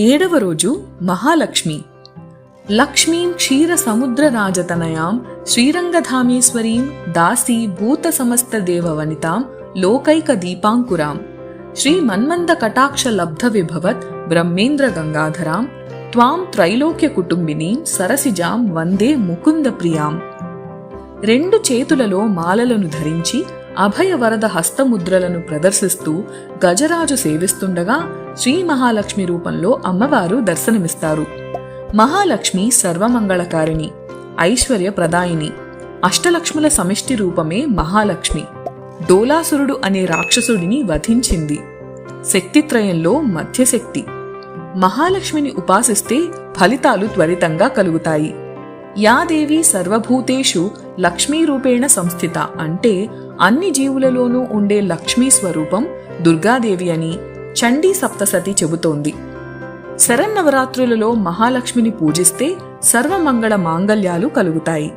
ఏడవ రోజు మహాలక్ష్మి. లక్ష్మీం క్షీర సముద్ర రాజతనయాం శ్రీరంగధామేశ్వరీం దాసీ భూత సమస్త దేవవనితాం లోకైక దీపాంకురాం. శ్రీ మన్మంద కటాక్ష లబ్ధ విభవత్ బ్రహ్మేంద్ర గంగాధరాం త్వాం త్రైలోక్య కుటుంబినీం సరసిజాం వందే ముకుంద ప్రియాం. రెండు చేతులలో మాలలను ధరించి అభయ వరద హస్తముద్రలను ప్రదర్శిస్తూ గజరాజు సేవిస్తుండగా శ్రీ మహాలక్ష్మి రూపంలో అమ్మవారు దర్శనమిస్తారు. మహాలక్ష్మి సర్వమంగళకారిణి ఐశ్వర్య ప్రదాయిని అష్టలక్ష్ముల సమిష్టి రూపమే మహాలక్ష్మి. డోలాసురుడు అనే రాక్షసుడిని వధించింది. శక్తిత్రయంలో మధ్యశక్తి. మహాలక్ష్మిని ఉపాసిస్తే ఫలితాలు త్వరితంగా కలుగుతాయి. యాదేవి సర్వభూతేషు లక్ష్మీరూపేణ సంస్థిత అంటే అన్ని జీవులలోనూ ఉండే లక్ష్మీ స్వరూపం దుర్గాదేవి అని చండీ సప్తసతి చెబుతోంది. శరన్నవరాత్రులలో మహాలక్ష్మిని పూజిస్తే సర్వమంగళ మాంగళ్యాలు కలుగుతాయి.